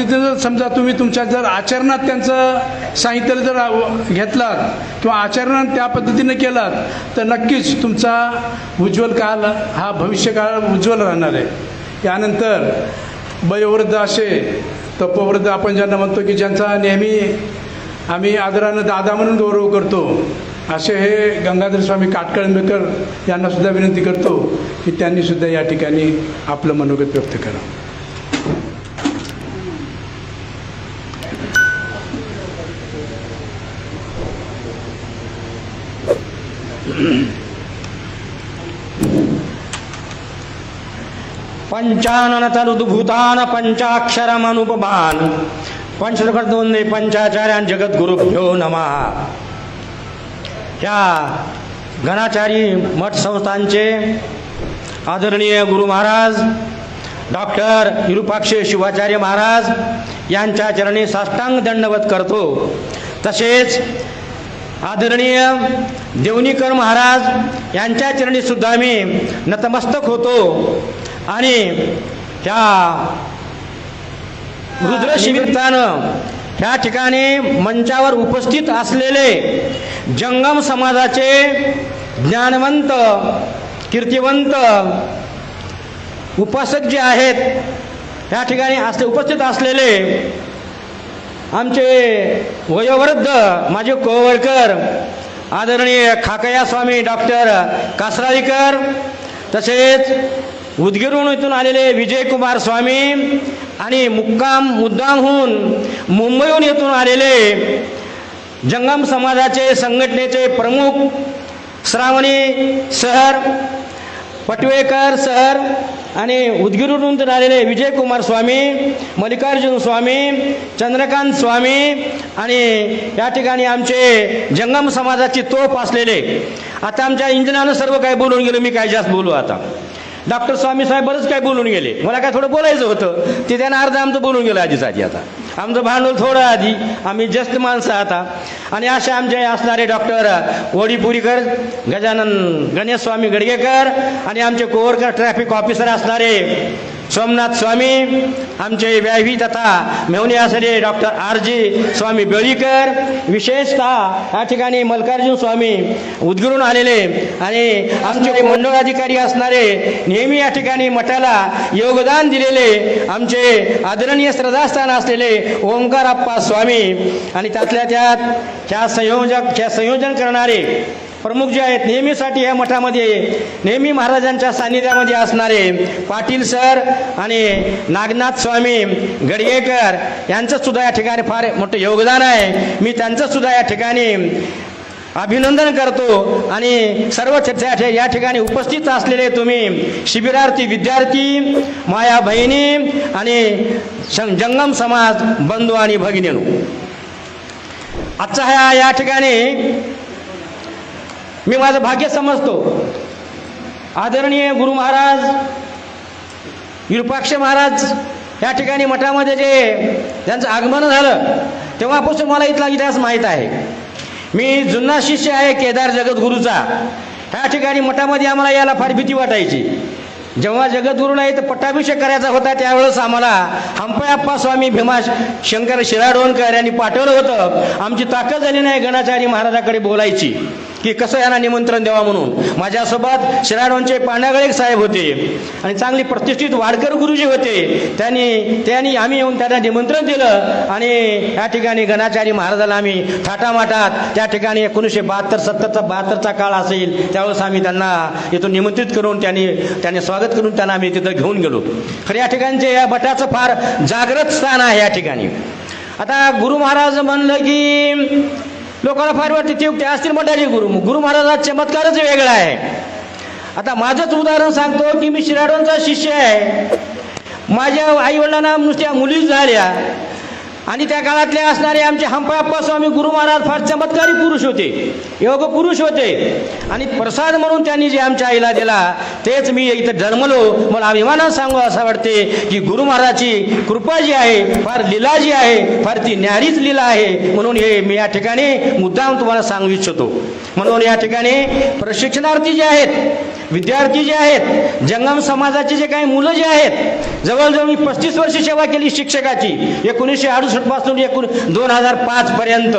पद्धतीचं जर समजा तुम्ही तुमच्या जर आचरणात त्यांचं साहित्य जर घेतलात किंवा आचरणात त्या पद्धतीने केलात तर नक्कीच तुमचा उज्ज्वल काळ हा भविष्यकाळ उज्ज्वल राहणार आहे. यानंतर वयोवृद्ध असे तपोवृद्ध आपण ज्यांना म्हणतो की ज्यांचा नेहमी आम्ही आदरानं दादा म्हणून गौरव करतो असे हे गंगाधर स्वामी काटकळंबेकर यांना सुद्धा विनंती करतो की त्यांनी सुद्धा या ठिकाणी आपलं मनोगत व्यक्त करावं. पंचानन तनुद्भूतान पंचाक्षरमनुपमान पंचकृतोंदे पंचाचार्यान जगद्गुरुभ्यो नमः। ह्या घनाचारी मठ संस्थांचे आदरणीय गुरु महाराज डॉक्टर विरूपाक्ष शिवाचार्य महाराज यांच्या चरणी साष्टांग दंडवत करतो. तसेच आदरणीय देवनीकर महाराज यांच्या चरणी सुद्धा मी नतमस्तक होतो. आणि त्या रुद्र ह्या ठिकाणी मंचावर उपस्थित असलेले जंगम समाजाचे ज्ञानवंत कीर्तिवंत उपासक जे आहेत ह्या ठिकाणी असले उपस्थित असलेले आमचे वयोवृद्ध माझे कोवळकर आदरणीय खाकया स्वामी डॉक्टर कासराळीकर तसेच उदगीरहून इथून आलेले विजयकुमार स्वामी आणि मुक्काम मुद्दामहून मुंबईहून येथून आलेले जंगम समाजाचे संघटनेचे प्रमुख श्रावणी सर पटवेकर सर आणि उदगीरवरून आलेले विजयकुमार स्वामी मल्लिकार्जुन स्वामी चंद्रकांत स्वामी आणि या ठिकाणी आमचे जंगम समाजाची तोफ असलेले. आता आमच्या इंजिनानं सर्व काही बोलून गेलो मी काय जास्त बोलू आता? डॉक्टर स्वामी साहेब बरंच काय बोलून गेले. मला काय थोडं बोलायचं होतं? ते त्यांना अर्ध आमचं बोलून गेलं आधीच आधी आता. आमचं भांडवल थोडं आधी आम्ही जस्ट माणसं आता. आणि असे आमचे असणारे डॉक्टर वडीपुरीकर गजानन गणेश स्वामी गडगेकर आणि आमचे कोवरकर ट्रॅफिक ऑफिसर असणारे सोमनाथ स्वामी आमचे व्यावी तथा मेवणे असणारे डॉक्टर आर जी स्वामी बेळीकर विशेषतः या ठिकाणी मल्कार्जुन स्वामी उद्गुरून आलेले आणि आमचे मंडळ अधिकारी असणारे नेहमी या ठिकाणी मठाला योगदान दिलेले आमचे आदरणीय श्रद्धास्थान असलेले ओंकार अप्पा स्वामी आणि त्यातल्या त्यात ह्या संयोजक ह्या संयोजन करणारे प्रमुख जे आहेत नेहमीसाठी या मठामध्ये नेहमी महाराजांच्या सान्निध्यामध्ये असणारे पाटील सर आणि नागनाथ स्वामी गडगेकर यांचं सुद्धा या ठिकाणी फार मोठं योगदान आहे. मी त्यांचं सुद्धा या ठिकाणी अभिनंदन करतो आणि सर्व चर्चा या ठिकाणी उपस्थित असलेले तुम्ही शिबिरार्थी विद्यार्थी माया बहिणी आणि जंगम समाज बंधू आणि भगिनीनो आजचा ह्या या ठिकाणी मी माझं भाग्य समजतो. आदरणीय गुरु महाराज विरूपाक्ष महाराज या ठिकाणी मठामध्ये जे त्यांचं आगमन झालं तेव्हापासून मला इथला इतिहास माहीत आहे. मी जुना शिष्य आहे केदार जगद्गुरूचा. ह्या ठिकाणी मठामध्ये आम्हाला यायला फार भीती वाटायची. जेव्हा जगतगुरु नाही तर पट्टाभिषेक करायचा होता त्यावेळेस आम्हाला हंपयाप्पा स्वामी भीमा शंकर शिराडोणकर यांनी पाठवलं होतं. आमची ताकद झाली नाही गणाचारी महाराजाकडे बोलायची की कसं यांना निमंत्रण द्यावा म्हणून. माझ्यासोबत शिराडोणचे पांढऱ्यागळे साहेब होते आणि चांगली प्रतिष्ठित वाडकर गुरुजी होते. त्यांनी त्यांनी आम्ही येऊन त्यांना निमंत्रण दिलं आणि या ठिकाणी गणाचारी महाराजाला आम्ही थाटामाटात त्या ठिकाणी एकोणीसशे बहात्तर सत्तरचा बहात्तरचा काळ असेल त्यावेळेस आम्ही त्यांना इथून निमंत्रित करून त्यांनी त्यांनी स्वागत करून त्यांना आम्ही तिथं घेऊन गेलो. खरं या ठिकाणचे या भटाचं फार जागृत स्थान आहे या ठिकाणी. आता गुरु महाराज म्हणलं की लोकांना फार वाटते ते ते असतील मठाचे गुरु. गुरु महाराजाचा चमत्कारच वेगळा आहे. आता माझंच उदाहरण सांगतो की मी शिराडोंचा शिष्य आहे. माझ्या आईवडिलांना नुसत्या मुलीच झाल्या. आणि त्या काळातले असणारे आमचे हंपायप्पा स्वामी गुरु महाराज फार चमत्कारी पुरुष होते योग पुरुष होते. आणि प्रसाद म्हणून त्यांनी जे आमच्या आईला दिला तेच मी इथं जन्मलो. मला अभिमानात सांगू असं वाटते की गुरु महाराजची कृपा जी आहे फार लीला जी आहे फार ती न्यारीच लीला आहे. म्हणून हे मी या ठिकाणी मुद्दाम तुम्हाला सांगू इच्छितो. म्हणून या ठिकाणी प्रशिक्षणार्थी जे आहेत विद्यार्थी जे आहेत जंगम समाजाचे जे काही मुलं जे आहेत जवळजवळ मी पस्तीस वर्ष सेवा केली शिक्षकाची. एकोणीसशे अडुसष्टपासून एकूण दोन हजार पाच पर्यंत.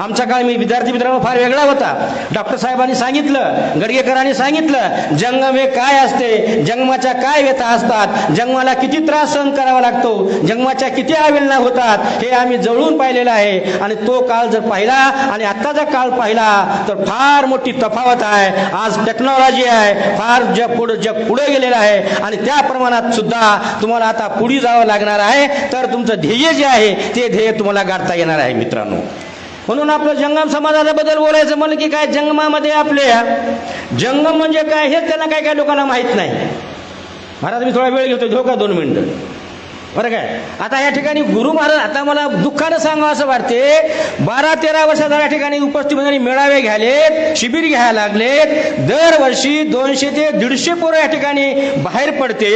आमचा काळ मी विद्यार्थी मित्रांनो फार वेगळा होता. डॉक्टर साहेबांनी सांगितलं गडगेकरांनी सांगितलं जंगम हे काय असते? जंगमाच्या काय व्यथा असतात? जंगमाला किती त्रास सहन करावा लागतो? जंगमाच्या किती आवेलना होतात? हे आम्ही जवळून पाहिलेलं आहे. आणि तो काळ जर पाहिला आणि आत्ताचा काळ पाहिला तर फार मोठी तफावत आहे. आज टेक्नॉलॉजी आहे. फार जग पुढं जग पुढे गेलेलं आहे. आणि त्या प्रमाणात सुद्धा तुम्हाला आता पुढे जावं लागणार आहे. तर तुमचं ध्येय जे आहे ते ध्येय तुम्हाला गाठता येणार आहे मित्रांनो. म्हणून आपलं जंगम समाजाबद्दल बोलायचं म्हणलं की काय जंगमामध्ये आपल्या जंगम म्हणजे काय हे त्यांना काय काय लोकांना माहीत नाही. महाराज मी थोडा वेळ घेतो धोका का दोन मिनिटं. बरं काय? आता या ठिकाणी गुरु महाराज आता मला दुःखानं सांगावं असं वाटते बारा तेरा वर्षात या ठिकाणी उपस्थित म्हणजे मेळावे घ्यालेत शिबिर घ्यायला लागलेत दरवर्षी दोनशे ते दीडशे पोरं या ठिकाणी बाहेर पडते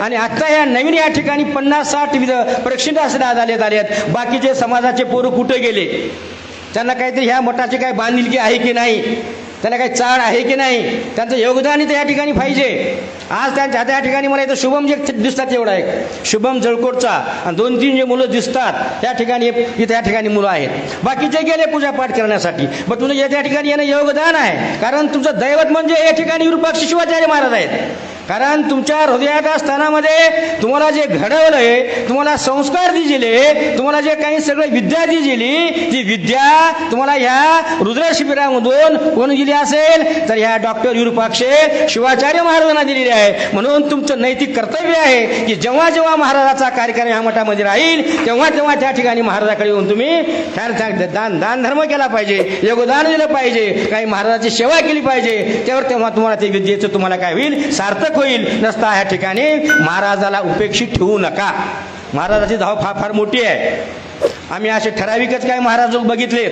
आणि आता या नवीन या ठिकाणी पन्नास साठ विध प्रक्षिणासनात असण्यात आलेत आलेत. बाकीचे समाजाचे पोरं कुठे गेले? त्यांना काहीतरी ह्या मठाची काय बांधिलकी आहे की नाही? त्यांना काही चाळ आहे की नाही? त्यांचं योगदान इथं या ठिकाणी पाहिजे. आज त्यांच्या त्या ठिकाणी मला इथं शुभम जे दिसतात एवढा एक. शुभम जळकोटचा. आणि दोन तीन जे मुलं दिसतात त्या ठिकाणी इथं या ठिकाणी मुलं आहेत. बाकीचे गेले पूजापाठ करण्यासाठी. मग तुझं या त्या ठिकाणी येणं योगदान आहे. कारण तुमचं दैवत म्हणजे या ठिकाणी विरूपाक्ष शिवाचार्य महाराज आहेत. कारण तुमच्या हृदयाच्या स्थानामध्ये तुम्हाला जे घडवलंय तुम्हाला संस्कार दिले तुम्हाला जे काही सगळं विद्या दिली ती विद्या तुम्हाला ह्या रुद्र शिबिरामधून कोण दिली असेल? तर ह्या डॉक्टर विरूपाक्षे शिवाचार्य महाराजांना दिलेली आहे. म्हणून तुमचं नैतिक कर्तव्य आहे की जेव्हा जेव्हा महाराजाचा कार्यक्रम या मठामध्ये राहील तेव्हा तेव्हा त्या ठिकाणी महाराजाकडे येऊन तुम्ही दान दान धर्म केला पाहिजे योगदान दिलं पाहिजे काही महाराजाची सेवा केली पाहिजे त्यावर तेव्हा तुम्हाला ते विद्येचं तुम्हाला काय होईल? सार्थक होईल. नसता ह्या ठिकाणी महाराजाला उपेक्षित ठेवू नका. महाराजाची धाव फार फार मोठी आहे. आम्ही असे ठराविकच काय महाराज बघितले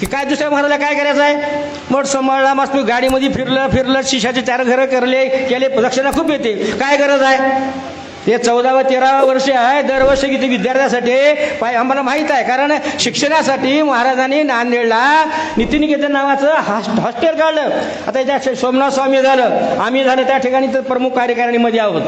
की काय दुसऱ्या महाराजला काय करायचं आहे? मग सांभाळला मस्त गाडीमध्ये फिरलं फिरलं शिशाचे चार घरं करले केले दक्षिणा खूप येते. काय गरज आहे? हे चौदावं तेरावं वर्ष आहे. दरवर्षी किती विद्यार्थ्यासाठी? पाय आम्हाला माहीत आहे. कारण शिक्षणासाठी महाराजांनी नांदेडला नितीनिकेतन नावाचं हॉस्ट हॉस्टेल काढलं. आता त्या सोमनाथ स्वामी झालं. आम्ही झालं त्या ठिकाणी तर प्रमुख कार्यकारिणीमध्ये आहोत.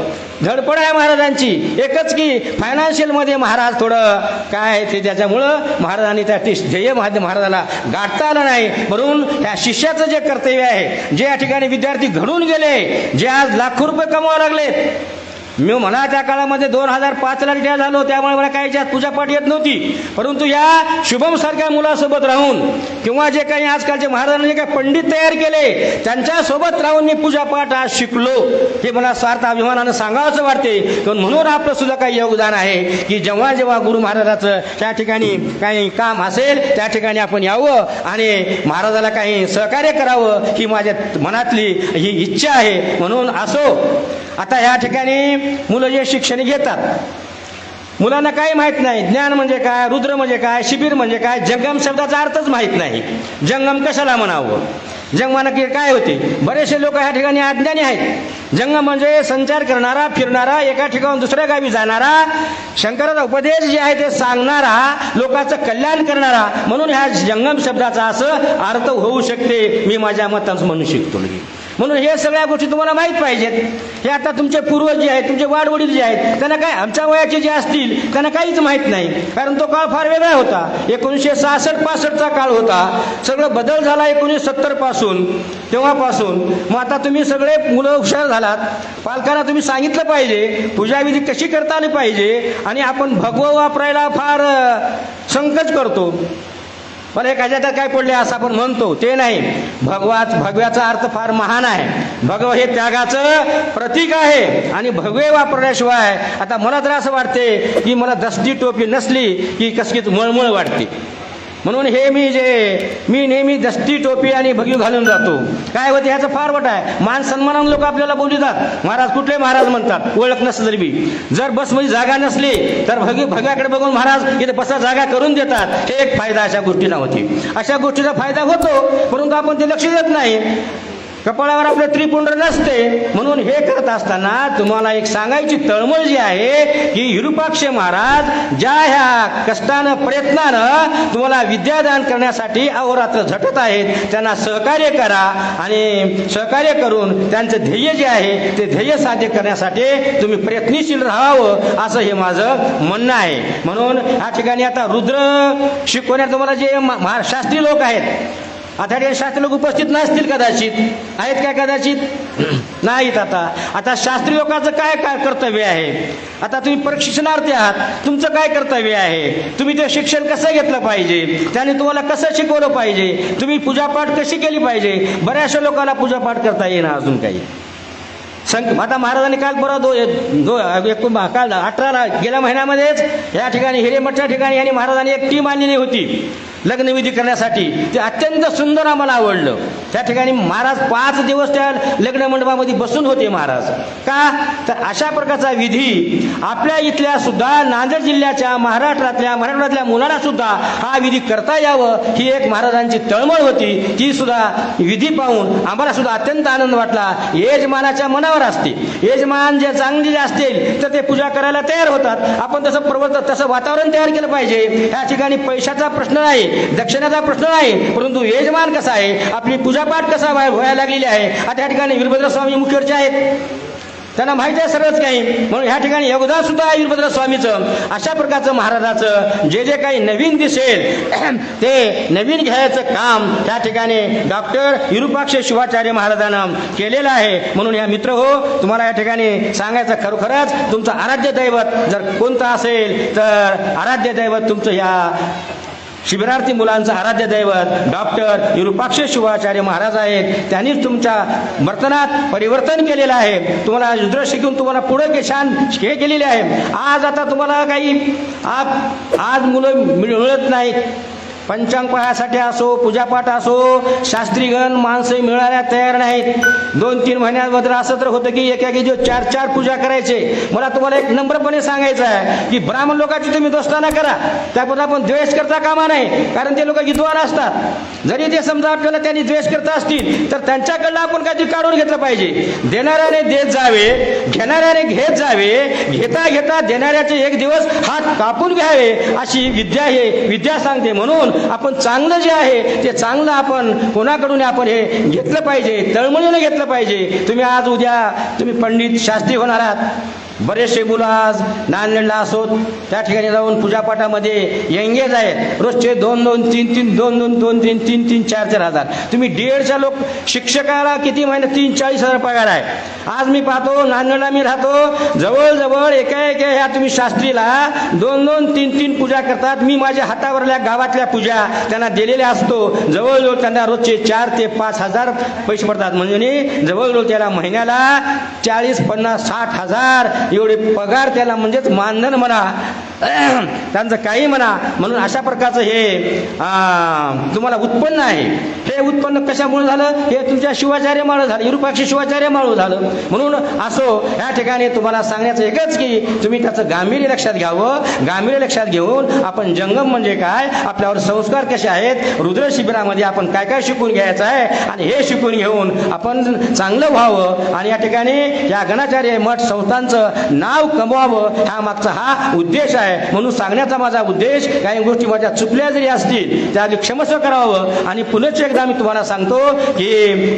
धडपड आहे महाराजांची. एकच की फायनान्शियलमध्ये महाराज थोडं काय आहे ते त्याच्यामुळं महाराजांनी त्या ध्येय महाद- महाराजाला गाठता आलं नाही. म्हणून त्या शिष्याचं जे कर्तव्य आहे जे या ठिकाणी विद्यार्थी घडून गेले जे आज लाखो रुपये कमवावं लागले मी म्हणा त्या काळामध्ये दोन हजार पाचला रिटायर झालो त्यामुळे मला काही याच्यात पूजापाठ येत नव्हती. परंतु या शुभम सारख्या मुलासोबत राहून किंवा जे काही आजकालचे महाराजांनी जे काही पंडित तयार केले त्यांच्यासोबत राहून मी पूजापाठ आज शिकलो. हे मला स्वार्थ अभिमानानं सांगावंसं वाटते. पण म्हणून आपलं सुद्धा काही योगदान आहे की जेव्हा जेव्हा गुरु महाराजाचं त्या ठिकाणी काही काम असेल त्या ठिकाणी आपण यावं आणि महाराजाला काही सहकार्य करावं ही माझ्या मनातली ही इच्छा आहे. म्हणून असो आता ह्या ठिकाणी मुलं जे शिक्षण घेतात मुलांना काही माहीत नाही. ज्ञान म्हणजे काय रुद्र म्हणजे काय शिबिर म्हणजे काय जंगम शब्दाचा अर्थच माहीत नाही. जंगम कशाला म्हणावं? जंगमानं की काय होते? बरेचसे लोक ह्या ठिकाणी अज्ञानी आहेत. जंगम म्हणजे संचार करणारा फिरणारा एका ठिकाणून दुसऱ्या गावी जाणारा शंकराचा उपदेश जे आहे ते सांगणारा लोकांचं कल्याण करणारा. म्हणून ह्या जंगम शब्दाचा असं अर्थ होऊ शकते. मी माझ्या मतांच म्हणू शकतो. म्हणून हे सगळ्या गोष्टी तुम्हाला माहीत पाहिजेत. हे आता तुमचे पूर्वज जे आहेत तुमचे वाडवडील जे आहेत त्यांना काय आमच्या वयाचे जे असतील त्यांना काहीच माहीत नाही. कारण तो काळ फार वेगळा होता. एकोणीसशे सहासष्ट पासष्टचा काळ होता. सगळं बदल झाला एकोणीसशे सत्तरपासून तेव्हापासून. मग आता तुम्ही सगळे मुलं हुशार झालात. पालकांना तुम्ही सांगितलं पाहिजे पूजाविधी कशी करता आली पाहिजे आणि आपण भगव वापरायला फार संकच करतो. पण एक ह्याच्यात काय पडले असं आपण म्हणतो ते नाही. भगवाच भगव्याचा अर्थ फार महान आहे. भगव हे त्यागाचं प्रतीक आहे आणि भगवे वापरल्याशिवाय आता मला तर असं वाटते की मला दसडी टोपी नसली की कसकीत मळमळ वाटते. म्हणून हे मी जे मी नेहमी दस्ती टोपी आणि भगी घालून जातो. काय होते ह्याचं फार वट आहे. मान सन्मानानं लोक आपल्याला बोलतात महाराज कुठले महाराज म्हणतात? ओळख नसलं तरी बी. जर बसमध्ये जागा नसली तर भगी भगाकडे बघून महाराज इथे बसा जागा करून देतात. हे एक फायदा अशा गोष्टीला होती. अशा गोष्टीचा फायदा होतो परंतु आपण ते लक्ष देत नाही. कपाळावर आपलं त्रिपुंड नसते. म्हणून हे करत असताना तुम्हाला एक सांगायची तळमळ जी आहे की विरूपाक्ष महाराज ज्या ह्या कष्टानं प्रयत्नानं तुम्हाला विद्यादान करण्यासाठी अहोरात्र झटत आहेत त्यांना सहकार्य करा आणि सहकार्य करून त्यांचं ध्येय जे आहे ते ध्येय साध्य करण्यासाठी तुम्ही प्रयत्नशील राहावं असं हे माझं म्हणणं आहे. म्हणून या ठिकाणी आता रुद्र शिकवण्यात तुम्हाला जे मा- शास्त्रीय लोक आहेत आता हे शास्त्री लोक उपस्थित नसतील कदाचित. आहेत काय कदाचित? नाहीत आता. आता शास्त्री लोकांचं काय काय कर्तव्य आहे? आता तुम्ही प्रशिक्षणार्थी आहात. तुमचं काय कर्तव्य आहे? तुम्ही ते शिक्षण कसं घेतलं पाहिजे? त्याने तुम्हाला कसं शिकवलं पाहिजे? तुम्ही पूजापाठ कशी केली पाहिजे? बऱ्याचशा लोकांना पूजापाठ करता येईना अजून काही. संक आता महाराजांनी काल बरोबर दो दो एक काल अठराला गेल्या महिन्यामध्येच या ठिकाणी हिरेमठच्या ठिकाणी यांनी महाराजांनी एक टीम आणलेली होती. लग्नविधी करण्यासाठी. ते अत्यंत सुंदर आम्हाला आवडलं. त्या ठिकाणी महाराज पाच दिवस त्या लग्न मंडपामध्ये बसून होते महाराज. का? तर अशा प्रकारचा विधी आपल्या इथल्या सुद्धा नांदेड जिल्ह्याच्या महाराष्ट्रातल्या मराठवाड्यातल्या मुलांना सुद्धा हा विधी करता यावं ही एक महाराजांची तळमळ होती. ती सुद्धा विधी पाहून आम्हाला सुद्धा अत्यंत आनंद वाटला. यजमानाच्या मनावर असते. यजमान जे चांगले जे असतील तर ते पूजा करायला तयार होतात. आपण तसं प्रवर्त तसं वातावरण तयार केलं पाहिजे. या ठिकाणी पैशाचा प्रश्न नाही. दक्षिणाचा प्रश्न नाही परंतु यजमान कसा आहे? आपली पूजापाठ कसा व्हायला लागलेली आहे? आता या ठिकाणी वीरभद्र स्वामी मुख्यवरचे आहेत. त्यांना माहिती आहे सर्वच काही. म्हणून ह्या ठिकाणी योगदान सुद्धा आहे वीरभद्र स्वामीचं. अशा प्रकारचं महाराजाचं जे जे काही नवीन दिसेल ते नवीन घ्यायचं काम त्या ठिकाणी डॉक्टर विरूपाक्ष शिवाचार्य महाराजांना केलेलं आहे. म्हणून या मित्र हो तुम्हाला या ठिकाणी सांगायचं खरोखरच तुमचं आराध्य दैवत जर कोणतं असेल तर आराध्य दैवत तुमचं या शिबिरार्थी मुलांचं आराध्य दैवत डॉक्टर विरुपाक्ष शिवाचार्य महाराज आहेत. त्यांनीच तुमच्या वर्तनात परिवर्तन केलेलं आहे. तुम्हाला युद्ध शिकून तुम्हाला पुढे केशान हे केलेले आहे. आज आता तुम्हाला काही आज मुलं मिळत नाहीत. पंचांग पाहण्यासाठी असो पूजापाठ असो शास्त्रीगण माणसं मिळायला तयार नाहीत. दोन तीन महिन्याबद्दल असं तर होतं की एका एकी दिवस चार चार पूजा करायचे. मला तुम्हाला एक नम्रपणे सांगायचं आहे की ब्राह्मण लोकांची तुम्ही दोस्ताना करा. त्याबद्दल आपण द्वेष करता कामा नाही कारण ते लोक विद्वान असतात. जरी ते समजा आपल्याला त्यांनी द्वेष करता असतील तर त्यांच्याकडनं आपण काहीतरी काढून घेतलं पाहिजे. देणाऱ्याने देत जावे घेणाऱ्याने घेत जावे घेता घेता देणाऱ्याचे एक दिवस हात कापून घ्यावे. अशी विद्या हे विद्या सांगते म्हणून आपण चांगलं जे आहे ते चांगलं आपण कोणाकडून आपण हे घेतलं पाहिजे तळमळीनं घेतलं पाहिजे. तुम्ही आज उद्या तुम्ही पंडित शास्त्री होणार आहात. बरेचसे मुलं आज नांदेडला असोत त्या ठिकाणी जाऊन पूजापाठामध्ये एंगेज आहेत. रोजचे दोन दोन तीन तीन दोन दोन दोन तीन तीन तीन चार चार हजार. तुम्ही डीएडच्या लोक शिक्षकाला किती महिन्यात तीन चाळीस हजार पगार आहे. आज मी पाहतो नांदेडला मी राहतो जवळजवळ एका एका ह्या तुम्ही शास्त्रीला दोन दोन तीन तीन पूजा करतात. मी माझ्या हातावरल्या गावातल्या पूजा त्यांना दिलेल्या असतो. जवळजवळ त्यांना रोजचे चार ते पाच हजार पैसे पडतात. म्हणजे जवळजवळ त्याला महिन्याला चाळीस पन्नास साठ हजार एवढे पगार त्याला म्हणजेच मानधन म्हणा. त्यांचं काही म्हणा. म्हणून अशा प्रकारचं हे तुम्हाला उत्पन्न आहे. हे उत्पन्न कशामुळे झालं? हे तुमच्या शिवाचार्यमुळे झालं. विरूपाक्षी शिवाचार्यमुळे झालं. म्हणून असो या ठिकाणी तुम्हाला सांगण्याचं एकच की तुम्ही त्याचं गांभीर्य लक्षात घ्यावं. गांभीर्य लक्षात घेऊन आपण जंगम म्हणजे काय? आपल्यावर संस्कार कसे आहेत? रुद्र शिबिरामध्ये आपण काय काय शिकून घ्यायचं आहे? आणि हे शिकून घेऊन आपण चांगलं व्हावं. आणि या ठिकाणी या गणाचार्य मठ संस्थांचं नाव कमवावं. हा मागचा हा उद्देश आहे. म्हणून सांगण्याचा माझा उद्देश काही गोष्टी माझ्या चुकल्या जरी असतील त्या क्षमस्व करावं. आणि पुनश्च एकदा मी तुम्हाला सांगतो की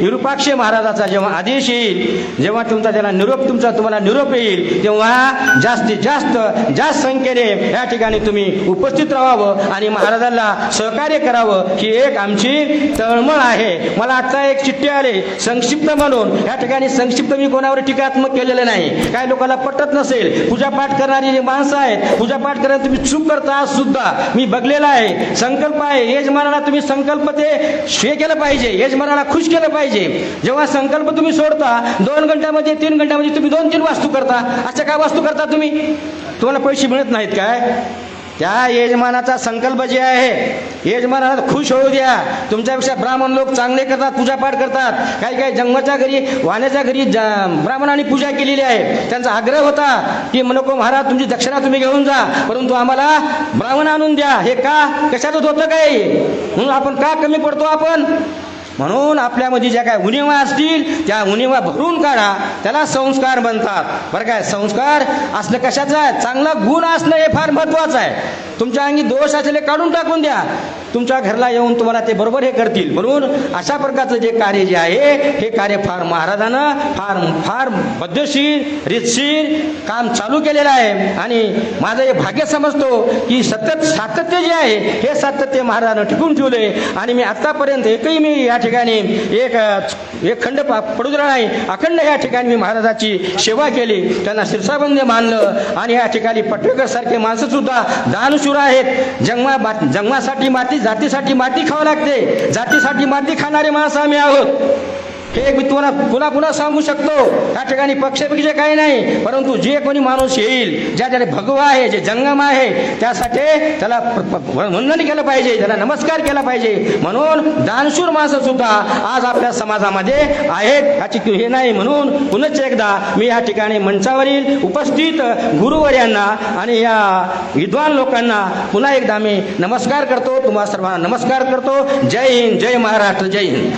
विरूपाक्ष महाराजाचा जेव्हा आदेश येईल जेव्हा तुमचा त्याला निरोप तुमचा तुम्हाला निरोप येईल तेव्हा जास्तीत जास्त जास्त संख्येने या ठिकाणी तुम्ही उपस्थित राहावं आणि महाराजांना सहकार्य करावं. ही एक आमची तळमळ आहे. मला आता एक चिठ्ठी आले संक्षिप्त म्हणून. या ठिकाणी संक्षिप्त मी कोणावर टीकात्मक केलेलं नाही. काही लोकांना पटत नसेल. पूजापाठ करणारी जी माणसं आहेत पूजा पाठ करायला तुम्ही चूक करता आज सुद्धा. मी बघलेला आहे. संकल्प आहे. यजमानाला तुम्ही संकल्प ते हे केलं पाहिजे. यजमानाला खुश केलं पाहिजे. जेव्हा संकल्प तुम्ही सोडता दोन घंट्यामध्ये तीन घंट्यामध्ये तुम्ही दोन तीन वास्तू करता. अशा काय वास्तू करता तुम्ही? तुम्हाला पैसे मिळत नाहीत काय? त्या यजमानाचा संकल्प जे आहे यजमानाला खुश होऊ द्या. तुमच्यापेक्षा ब्राह्मण लोक चांगले करतात पूजापाठ करतात. काही काही जन्माच्या घरी वाण्याच्या घरी ब्राह्मणांनी पूजा केलेली आहे. त्यांचा आग्रह होता की नको महाराज तुमची दक्षिणा तुम्ही घेऊन जा. परंतु आम्हाला ब्राह्मण आणून द्या. हे का? कशातच होतं काही म्हणून आपण का कमी पडतो आपण? म्हणून आपल्यामध्ये ज्या काय उणिवा असतील त्या उणिवा भरून काढा. त्याला संस्कार म्हणतात. बरं काय संस्कार असणं कशाचं आहे? चांगला गुण असणं हे फार महत्त्वाचं आहे. तुमच्या अंगी दोष असलेले काढून टाकून द्या. तुमच्या घरला येऊन तुम्हाला ते बरोबर हे करतील. म्हणून अशा प्रकारचं जे कार्य जे आहे हे कार्य फार महाराजानं फार फार पद्धतशीर रीतशीर काम चालू केलेलं आहे. आणि माझं हे भाग्य समजतो की सतत सातत्य जे आहे हे सातत्य महाराजानं टिकून ठेवले आणि मी आत्तापर्यंत एकही मी या ठिकाणी एक एक खंड पा- पडू दिला नाही अखंड या ठिकाणी मी महाराजाची सेवा केली. त्यांना शिरसाबंदी मानलं. आणि या ठिकाणी पटवेकर सारखे माणसं सुद्धा दानशूर आहेत. जन्मा जन्मासाठी माती जातीसाठी माती खावं लागते. जातीसाठी माती खाणारे माणसं आम्ही आहोत. हे मी तुम्हाला पुन्हा पुन्हा सांगू शकतो. या ठिकाणी पक्षपेक्षा काही नाही परंतु जे कोणी माणूस येईल ज्या त्याने भगवा आहे जे जंगम आहे त्यासाठी त्याला वंदन केलं पाहिजे त्याला नमस्कार केला पाहिजे. म्हणून दानशूर माणसं सुद्धा आज आपल्या समाजामध्ये आहेत याची हे नाही म्हणून पुनश्च एकदा मी या ठिकाणी मंचावरील उपस्थित गुरुवर यांना आणि या विद्वान लोकांना पुन्हा एकदा मी नमस्कार करतो. तुम्हा सर्वांना नमस्कार करतो. जय हिंद जय महाराष्ट्र जय हिंद.